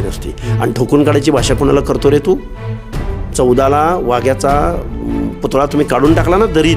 झाली नसती. आणि ठोकून काढायची भाषा कोणाला करतो रे तू? चौदाला वाघ्याचा पुतळा तुम्ही काढून टाकला ना दरीत.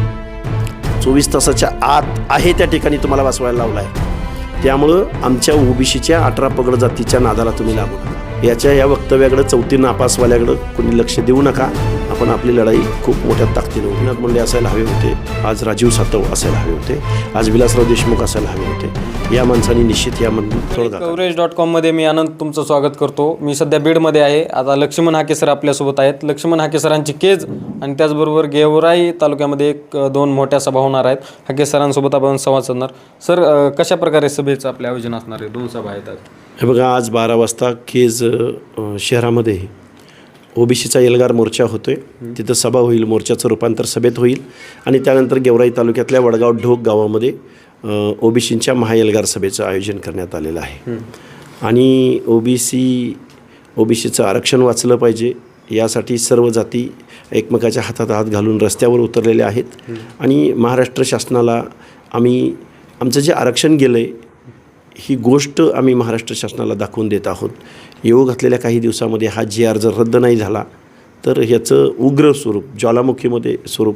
चोवीस तासाच्या आत आहे त्या ठिकाणी तुम्हाला वाचवायला लावला आहे त्यामुळं आमच्या ओबीसीच्या अठरा पगड जातीच्या नादाला तुम्ही लागू नका. याच्या या वक्तव्याकडं चौथी नापासवाल्याकडं कोणी लक्ष देऊ नका. आपण आपली लढाई खूप मोठ्या ताकदीने उघडण्यात मुंडे असायला हवे होते. आज राजीव सातव असायला हवे होते. आज विलासराव देशमुख असायला हवे होते. या माणसांनी निश्चित यामधून तोडगा कवरेज डॉट कॉममध्ये मी आनंद तुमचं स्वागत करतो. मी सध्या बीडमध्ये आहे. आता लक्ष्मण हाके सर आपल्यासोबत आहेत. लक्ष्मण हाके सरांची केज आणि त्याचबरोबर गेवराई तालुक्यामध्ये एक दोन मोठ्या सभा होणार आहेत. हाके सरांसोबत आपण संवाद साधणार. सर कशा प्रकारे सभेचं आपलं आयोजन असणार आहे? दोन सभा आहेत हे बघा आज बारा वाजता केज शहरामध्ये ओबीसीचा एल्गार मोर्चा होतोय. तिथं सभा होईल मोर्चाचं रूपांतर सभेत होईल आणि त्यानंतर गेवराई तालुक्यातल्या वडगाव ढोक गावामध्ये ओबीसींच्या महाएल्गार सभेचं आयोजन करण्यात आलेलं आहे. आणि ओबीसी ओबीसीचं आरक्षण वाचलं पाहिजे यासाठी सर्व जाती एकमेकाच्या हातात हात घालून रस्त्यावर उतरलेल्या आहेत. आणि महाराष्ट्र शासनाला आम्ही आमचं जे आरक्षण गेलं आहे ही गोष्ट आम्ही महाराष्ट्र शासनाला दाखवून देत आहोत. येऊ घातलेल्या काही दिवसामध्ये हा जी आर जर रद्द नाही झाला तर ह्याचं उग्र स्वरूप ज्वालामुखीमध्ये स्वरूप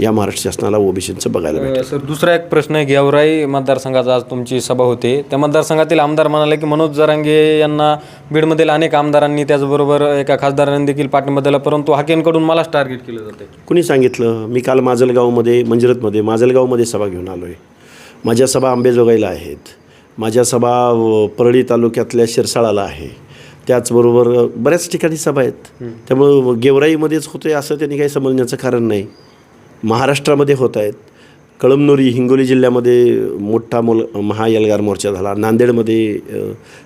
या महाराष्ट्र शासनाला ओबीसीचं बघायला मिळेल अ, सर दुसरा एक प्रश्न आहे. गेवराई मतदारसंघात आज तुमची सभा होते. त्या मतदारसंघातील आमदार म्हणाले की मनोज जरांगे यांना बीडमधील अनेक आमदारांनी त्याचबरोबर एका खासदारांनी देखील पाठिंबा दिला परंतु हाकेंकडून मलाच टार्गेट केलं जाते कुणी सांगितलं? मी काल माजलगावमध्ये मंजरतमध्ये माजलगावमध्ये सभा घेऊन आलो आहे माझ्या सभा आंबेजोगाईला आहेत. माझ्या सभा परळी तालुक्यातल्या शिरसाळाला आहे. त्याचबरोबर बऱ्याच ठिकाणी सभा आहेत. त्यामुळं गेवराईमध्येच होते असं त्यांनी काही समजण्याचं कारण नाही. महाराष्ट्रामध्ये होत आहेत. कळमनुरी हिंगोली जिल्ह्यामध्ये मोठा मोल महायलगार मोर्चा झाला. नांदेडमध्ये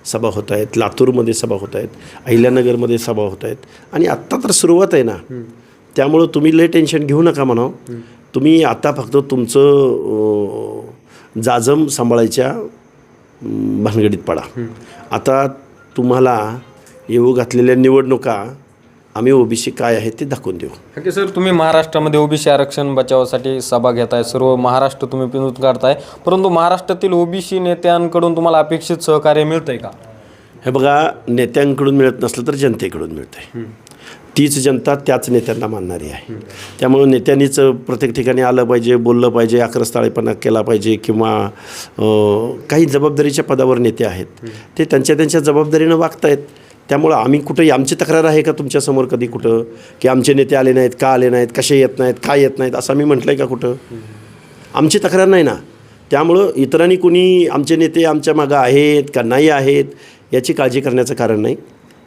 सभा होत आहेत. लातूरमध्ये सभा होत आहेत. अहिल्यानगरमध्ये सभा होत आहेत. आणि आत्ता तर सुरुवात आहे ना. त्यामुळं तुम्ही लय टेन्शन घेऊ नका म्हणावं तुम्ही आता फक्त तुमचं जाजम सांभाळायच्या भानगडीत पडा. आता तुम्हाला येऊ घातलेल्या निवडणुका आम्ही ओबीसी काय आहे ते दाखवून देऊ. हाके सर. तुम्ही महाराष्ट्रामध्ये ओबीसी आरक्षण बचावासाठी सभा घेताय. सर्व महाराष्ट्र तुम्ही पिंजून काढताय. परंतु महाराष्ट्रातील ओबीसी नेत्यांकडून तुम्हाला अपेक्षित सहकार्य मिळतंय का? हे बघा नेत्यांकडून मिळत नसलं तर जनतेकडून मिळतं तीच जनता त्याच नेत्यांना मानणारी आहे. त्यामुळं नेत्यांनीच प्रत्येक ठिकाणी आलं पाहिजे बोललं पाहिजे आक्रस्ताळेपणा केला पाहिजे किंवा काही जबाबदारीच्या पदावर नेते आहेत. ते त्यांच्या त्यांच्या जबाबदारीनं वागतायत. त्यामुळं आम्ही कुठं आमची तक्रार आहे का तुमच्यासमोर कधी कुठं? की आमचे नेते आले नाहीत का आले नाहीत कसे येत नाहीत का येत नाहीत असं आम्ही म्हटलं आहे का कुठं? आमची तक्रार नाही ना. त्यामुळं इतरांनी कुणी आमचे नेते आमच्या मागं आहेत का नाही आहेत याची काळजी करण्याचं कारण नाही.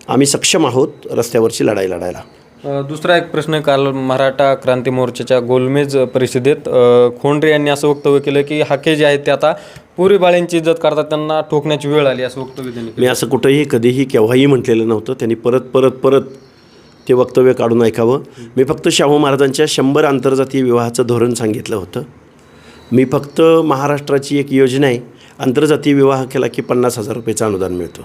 आम्ही सक्षम आहोत रस्त्यावरची लढाई लढायला. दुसरा एक प्रश्न काल मराठा क्रांती मोर्चाच्या गोलमेज परिषदेत खोंडरे यांनी असं वक्तव्य केलं की हाके जे आहेत ते आता पुरी बाळ्यांची इज्जत करतात त्यांना ठोकण्याची वेळ आली असं वक्तव्य त्यांनी केलं. मी असं कुठंही कधीही केव्हाही म्हटलेलं नव्हतं त्यांनी परत परत परत ते वक्तव्य काढून ऐकावं. मी फक्त शाहू महाराजांच्या शंभर आंतरजातीय विवाहाचं धोरण सांगितलं होतं. मी फक्त महाराष्ट्राची एक योजना आहे आंतरजातीय विवाह केला की पन्नास हजार रुपयेचं अनुदान मिळतो.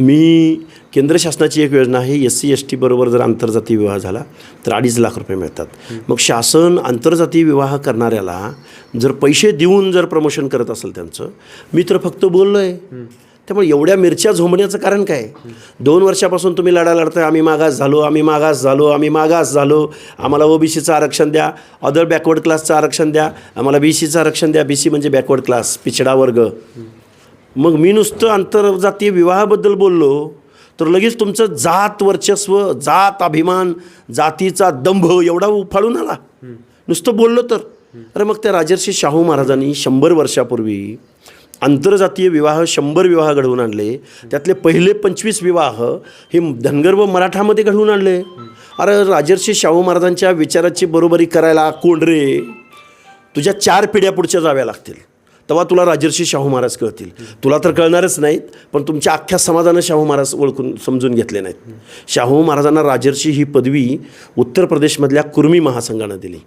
मी केंद्र शासनाची एक योजना आहे एस सी एस टी बरोबर जर आंतरजातीय विवाह झाला तर अडीच लाख रुपये मिळतात. मग शासन आंतरजातीय विवाह करणाऱ्याला जर पैसे देऊन जर प्रमोशन करत असेल त्यांचं मी तर फक्त बोललो आहे त्यामुळे एवढ्या मिरच्या झोंबण्याचं कारण काय? दोन वर्षापासून तुम्ही लढा लढताय आम्ही मागास झालो आम्ही मागास झालो आम्ही मागास झालो. आम्हाला ओबीसीचं आरक्षण द्या अदर बॅकवर्ड क्लासचं आरक्षण द्या आम्हाला बी सीचं आरक्षण द्या. बी सी म्हणजे बॅकवर्ड क्लास पिछडा वर्ग. मग मी नुसतं आंतरजातीय विवाहाबद्दल बोललो तर लगेच तुमचं जात वर्चस्व जात अभिमान जातीचा दंभ एवढा उफाळून आला. नुसतं बोललो तर. अरे मग त्या राजर्षी शाहू महाराजांनी शंभर वर्षापूर्वी आंतरजातीय विवाह शंभर विवाह घडवून आणले. त्यातले पहिले पंचवीस विवाह हे धनगर व मराठामध्ये घडवून आणले. अरे राजर्षी शाहू महाराजांच्या विचाराची बरोबरी करायला कोंडरे तुझ्या चार पिढ्या पुढच्या जाव्या लागतील. तेव्हा तुला राजर्षी शाहू महाराज कळतील. तुला तर कळणारच नाहीत पण तुमच्या अख्ख्या समाजानं शाहू महाराज ओळखून समजून घेतले नाहीत. शाहू महाराजांना राजर्षी ही पदवी उत्तर प्रदेशमधल्या कुर्मी महासंघानं दिली.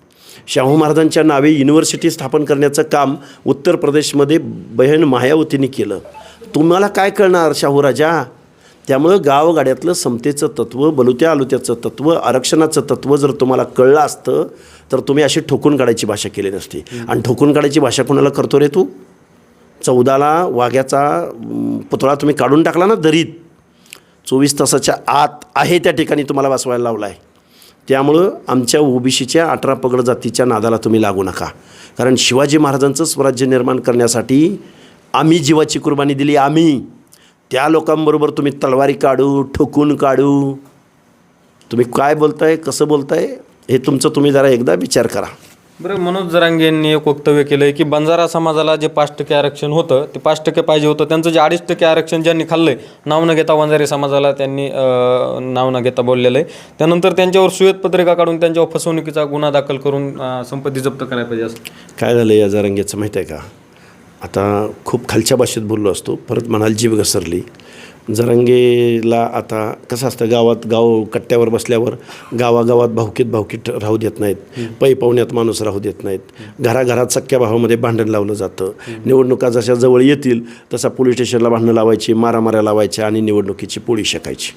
शाहू महाराजांच्या नावे युनिव्हर्सिटी स्थापन करण्याचं काम उत्तर प्रदेशमध्ये बहीण मायावतीने केलं. तुम्हाला काय कळणार शाहूराजा त्यामुळं गावगाड्यातलं समतेचं तत्त्व बलुत्या आलुत्याचं तत्त्व आरक्षणाचं तत्त्व जर तुम्हाला कळलं असतं तर तुम्ही अशी ठोकून काढायची भाषा केली नसती. आणि ठोकून काढायची भाषा कोणाला करतो रे तू? चौदाला वाघ्याचा पुतळा तुम्ही काढून टाकला ना दरीत. चोवीस तासाच्या आत आहे त्या ठिकाणी तुम्हाला वाचवायला लावला आहे त्यामुळं आमच्या ओबीसीच्या अठरा पगड जातीच्या नादाला तुम्ही लागू नका. कारण शिवाजी महाराजांचं स्वराज्य निर्माण करण्यासाठी आम्ही जीवाची कुर्बानी दिली आम्ही. त्या लोकांबरोबर तुम्ही तलवारी काढू ठोकून काढू. तुम्ही काय बोलताय कसं बोलताय हे तुमचं तुम्ही जरा एकदा विचार करा. बरं मनोज जरांगे यांनी एक वक्तव्य केलं आहे की बंजारा समाजाला जे पाच टक्के आरक्षण होतं ते पाच टक्के पाहिजे होतं. त्यांचं जे अडीच टक्के आरक्षण ज्यांनी खाल्लंय नाव न घेता वंजारी समाजाला त्यांनी नाव न घेता बोललेलं आहे. त्यानंतर त्यांच्यावर सुयत पत्रिका काढून त्यांच्यावर फसवणुकीचा गुन्हा दाखल करून संपत्ती जप्त करायला पाहिजे असं. काय झालं या जरांगेचं माहिती आहे का? आता खूप खालच्या भाषेत बोललो असतो परत म्हणाल जीव घसरली. जरांगेला आता कसं असतं गावात गाव कट्ट्यावर बसल्यावर गावागावात भावकीत भावकीत राहू देत नाहीत. पै पाहुण्यात माणूस राहू देत नाहीत. घराघरात सख्या भावामध्ये भांडण लावलं जातं. निवडणुका जशा जवळ येतील तसा पोलीस स्टेशनला भांडणं लावायची मारामाऱ्या लावायच्या आणि निवडणुकीची पोळी शेकायची.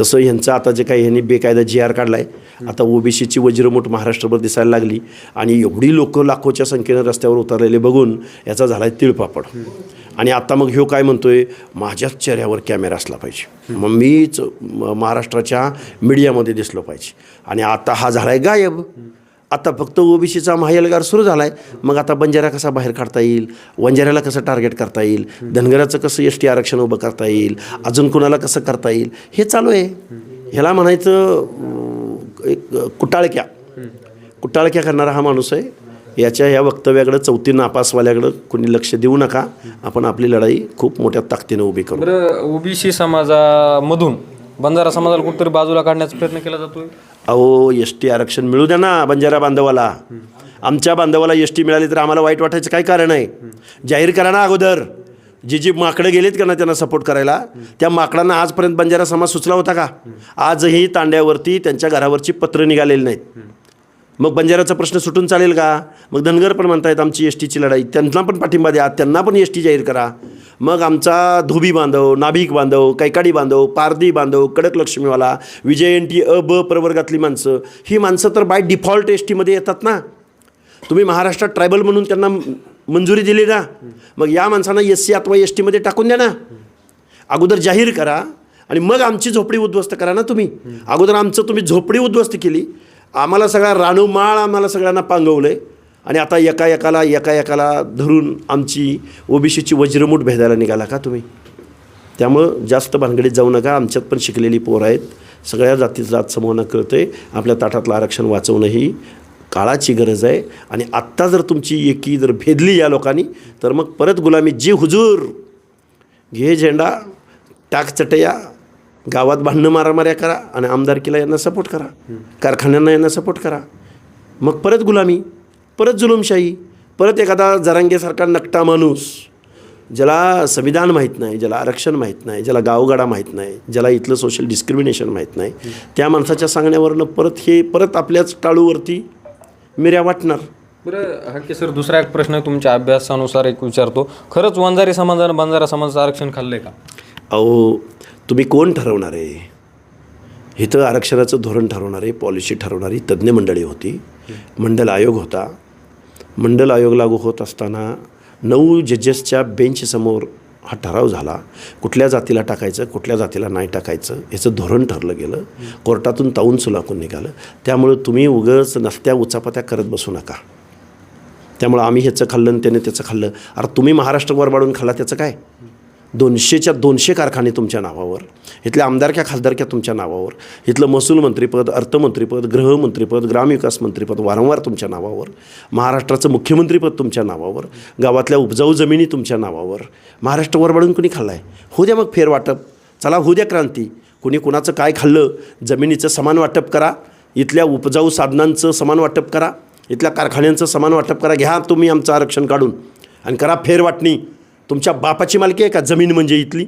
तसं ह्यांचं आता जे काही ह्यांनी बेकायदा जी आर काढला आहे आता ओबीसीची वज्रमूठ महाराष्ट्रभर दिसायला लागली आणि एवढी लोक लाखोच्या संख्येनं रस्त्यावर उतरलेले बघून याचा झाला आहे तिळपापड आणि आता मग ह्यो काय म्हणतोय? माझ्याच चेहऱ्यावर कॅमेरा असला पाहिजे. मग मीच म- महाराष्ट्राच्या मीडियामध्ये दिसलो पाहिजे. आणि आता हा झाला आहे गायब. आता फक्त ओबीसीचा महायलगार सुरू झाला आहे मग आता बंजारा कसा बाहेर काढता येईल? वंजाऱ्याला कसं टार्गेट करता येईल? धनगराचं कसं एस टी आरक्षण उभं करता येईल? अजून कुणाला कसं करता येईल? हे चालू आहे. ह्याला म्हणायचं एक कुटाळक्या. कुटाळक्या करणारा हा माणूस आहे. याच्या या वक्तव्याकडं चौथी नापासवाल्याकडं कोणी लक्ष देऊ नका. आपण आपली लढाई खूप मोठ्या ताकदीनं उभी करू. बरं ओबीसी समाजामधून बंजारा समाजाला कुठेतरी बाजूला काढण्याचा प्रयत्न केला जातोय? अहो एस टी आरक्षण मिळू द्या ना बंजारा बांधवाला. आमच्या बांधवाला एस टी मिळाली तर आम्हाला वाईट वाटायचं काय कारण आहे? जाहीर करा ना अगोदर. जी जी माकडं गेलीत का ना त्यांना सपोर्ट करायला त्या माकडांना आजपर्यंत बंजारा समाज सुचला होता का? आजही तांड्यावरती त्यांच्या घरावरची पत्र निघालेली नाहीत. मग बंजाराचा प्रश्न सुटून चालेल का? मग धनगर पण म्हणतायत आमची एस टीची लढाई. त्यांना पण पाठिंबा द्या त्यांना पण एस टी जाहीर करा. मग आमचा धोबी बांधव नाभिक बांधव कैकाडी बांधव पारधी बांधव कडक लक्ष्मीवाला विजय एन टी अ ब प्रवर्गातली माणसं ही माणसं तर बाय डिफॉल्ट एस टीमध्ये येतात ना. तुम्ही महाराष्ट्रात ट्रायबल म्हणून त्यांना मंजुरी दिली ना. मग या माणसांना एस सी अथवा एस टीमध्ये टाकून द्या ना. अगोदर जाहीर करा आणि मग आमची झोपडी उद्ध्वस्त करा ना तुम्ही. अगोदर आमचं तुम्ही झोपडी उद्ध्वस्त केली आम्हाला सगळा रानूमाळ आम्हाला सगळ्यांना पांगवलं आहे आणि आता एका एकाला एका एकाला धरून आमची ओबीसीची वज्रमूठ भेदायला निघाला का तुम्ही? त्यामुळं जास्त भानगडीत जाऊ नका. आमच्यात पण शिकलेली पोरं आहेत. सगळ्या जाती जात समूहांना कळतं आहे आपल्या ताटातलं आरक्षण वाचवणं ही काळाची गरज आहे. आणि आत्ता जर तुमची एकी जर भेदली या लोकांनी तर मग परत गुलामी जी हुजूर! घे झेंडा टाक चटया गावात भांडणं मारामाऱ्या करा आणि आमदारकीला यांना सपोर्ट करा. कारखान्यांना यांना सपोर्ट करा. मग परत गुलामी परत जुलुमशाही परत एखादा जरांगेसारखा नकटा माणूस ज्याला संविधान माहीत नाही ज्याला आरक्षण माहीत नाही ज्याला गावगाडा माहीत नाही ज्याला इथलं सोशल डिस्क्रिमिनेशन माहीत नाही त्या माणसाच्या सांगण्यावरनं परत हे परत आपल्याच टाळूवरती मिऱ्या वाटणार. बरं हा सर दुसरा एक प्रश्न तुमच्या अभ्यासानुसार एक विचारतो. खरंच वंजारी समाजानं बंजारा समाजाचं आरक्षण खाल्लंय का? अहो तुम्ही कोण ठरवणार आहे? इथं आरक्षणाचं धोरण ठरवणारे पॉलिसी ठरवणारी तज्ज्ञ मंडळी होती. मंडल आयोग होता. मंडल आयोग लागू होत असताना नऊ जजेसच्या बेंचसमोर हा ठराव झाला. कुठल्या जातीला टाकायचं कुठल्या जातीला नाही टाकायचं याचं धोरण ठरलं गेलं. कोर्टातून ताऊन सुलाकून निघालं. त्यामुळं तुम्ही उगच नसत्या उचापत्या करत बसू नका. त्यामुळं आम्ही ह्याचं खाल्लं आणि त्याने त्याचं खाल्लं. अरे तुम्ही महाराष्ट्रवर वाढून खाल्ला त्याचं काय? दोनशेच्या दोनशे कारखाने तुमच्या नावावर इथल्या आमदारक्या खासदारक्या तुमच्या नावावर इथलं महसूल मंत्रीपद अर्थमंत्रीपद गृहमंत्रीपद ग्रामविकास मंत्रीपद वारंवार तुमच्या नावावर महाराष्ट्राचं मुख्यमंत्रीपद तुमच्या नावावर गावातल्या उपजाऊ जमिनी तुमच्या नावावर महाराष्ट्रवर वाढून कुणी खाल्ला आहे होऊ द्या मग फेरवाटप. चला होऊ द्या क्रांती. कुणी कुणाचं काय खाल्लं जमिनीचं समान वाटप करा. इथल्या उपजाऊ साधनांचं समान वाटप करा. इथल्या कारखान्यांचं समान वाटप करा. घ्या तुम्ही आमचं आरक्षण काढून. आणि करा फेरवाटणी. तुमच्या बापाची मालकी आहे का? जमीन म्हणजे इथली?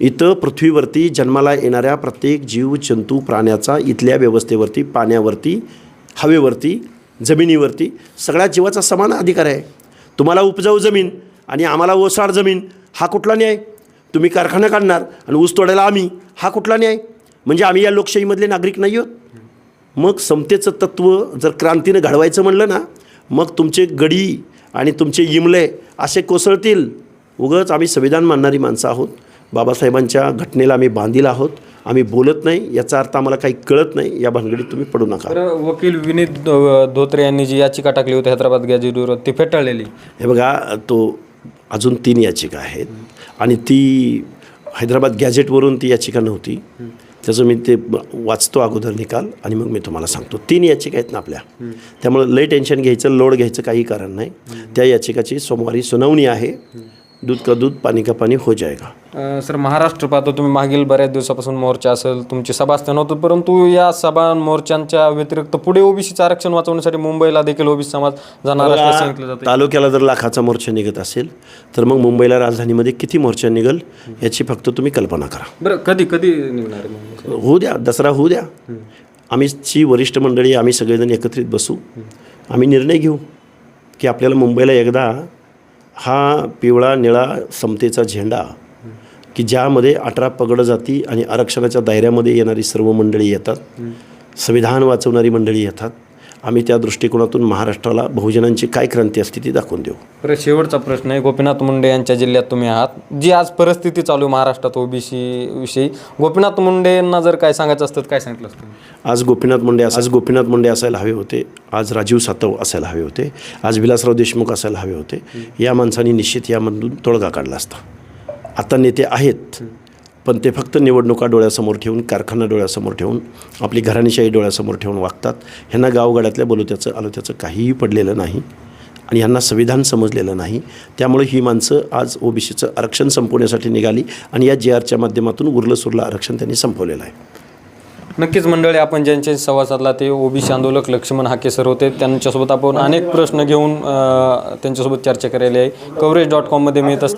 इथं पृथ्वीवरती जन्माला येणाऱ्या प्रत्येक जीव जंतू प्राण्याचा इथल्या व्यवस्थेवरती पाण्यावरती हवेवरती जमिनीवरती सगळ्या जीवाचा समान अधिकार आहे. तुम्हाला उपजाऊ जमीन आणि आम्हाला ओसाड जमीन हा कुठला न्याय? तुम्ही कारखाना काढणार आणि ऊस तोडायला आम्ही हा कुठला न्याय? म्हणजे आम्ही या लोकशाहीमधले नागरिक नाही आहोत. मग समतेचं तत्त्व जर क्रांतीनं घडवायचं म्हणलं ना मग तुमचे गडी आणि तुमचे इमले असे कोसळतील. उगच आम्ही संविधान मानणारी माणसं आहोत. बाबासाहेबांच्या घटनेला आम्ही बांधील आहोत. आम्ही बोलत नाही. याचा अर्थ आम्हाला काही कळत नाही. या भानगडीत तुम्ही पडू नका. वकील विनीत धोत्रे यांनी जी याचिका टाकली होती हैदराबाद गॅजेट विरोधात ती फेटाळलेली. हे बघा तो अजून तीन याचिका आहेत. आणि ती हैदराबाद गॅजेटवरून ती याचिका नव्हती. त्याचं मी ते वाचतो अगोदर निकाल आणि मग मी तुम्हाला सांगतो. तीन याचिका आहेत ना आपल्या. त्यामुळं लय टेन्शन घ्यायचं लोड घ्यायचं काही कारण नाही. त्या याचिकाची सोमवारी सुनावणी आहे. दूध का दूध पाणी का पाणी हो जाएगा। अं, सर महाराष्ट्र पाहतो तुम्ही मागील बऱ्याच दिवसापासून मोर्चा असेल तुमची सभा असते नव्हतं परंतु या सभा मोर्चांच्या व्यतिरिक्त पुढे ओबीसीचं आरक्षण वाचवण्यासाठी मुंबईला देखील ओबीसी समाज जाणार असल्याचं सांगितलं जातं तालुक्याला जर लाखाचा मोर्चा निघत असेल तर मग मुंबईला राजधानीमध्ये किती मोर्चा निघल याची फक्त तुम्ही कल्पना करा. बरं कधी कधी निघणार आहे? होऊ द्या दसरा होऊ द्या. आम्हीची वरिष्ठ मंडळी आम्ही सगळेजण एकत्रित बसू. आम्ही निर्णय घेऊ की आपल्याला मुंबईला एकदा हा पिवळा निळा समतेचा झेंडा की ज्यामध्ये अठरा पगड जाती आणि आरक्षणाच्या दायऱ्यामध्ये येणारी सर्व मंडळी येतात. संविधान वाचवणारी मंडळी येतात. आम्ही त्या दृष्टिकोनातून महाराष्ट्राला बहुजनांची काय क्रांती असते ती दाखवून देऊ. बरं शेवटचा प्रश्न आहे. गोपीनाथ मुंडे यांच्या जिल्ह्यात तुम्ही आहात. जी आज परिस्थिती चालू आहे महाराष्ट्रात ओबीसी विषयी गोपीनाथ मुंडेंना जर काय सांगायचं असतं तर काय सांगितलं असतं? आज गोपीनाथ मुंडे आज गोपीनाथ मुंडे असायला हवे होते. आज राजीव सातव असायला हवे होते. आज विलासराव देशमुख असायला हवे होते. या माणसांनी निश्चित यामधून तोडगा काढला असता. आता नेते आहेत. पण ते फक्त निवडणुका डोळ्यासमोर ठेवून कारखाना डोळ्यासमोर ठेवून आपली घराणीशाही डोळ्यासमोर ठेवून वागतात. ह्यांना गावगाड्यातल्या बोलवत्याचं आलोत्याचं काहीही पडलेलं नाही आणि ह्यांना संविधान समजलेलं नाही. त्यामुळे ही माणसं आज ओबीसीचं आरक्षण संपवण्यासाठी निघाली आणि या जे आरच्या माध्यमातून उरलं सुरलं आरक्षण त्यांनी संपवलेलं आहे. नक्कीच मंडळी आपण ज्यांच्याशी संवाद साधला ते ओबीसी आंदोलक लक्ष्मण हाके सर होते. त्यांच्यासोबत आपण अनेक प्रश्न घेऊन त्यांच्यासोबत चर्चा करायला आहे. कवरेज डॉट कॉममध्ये मिळत असतात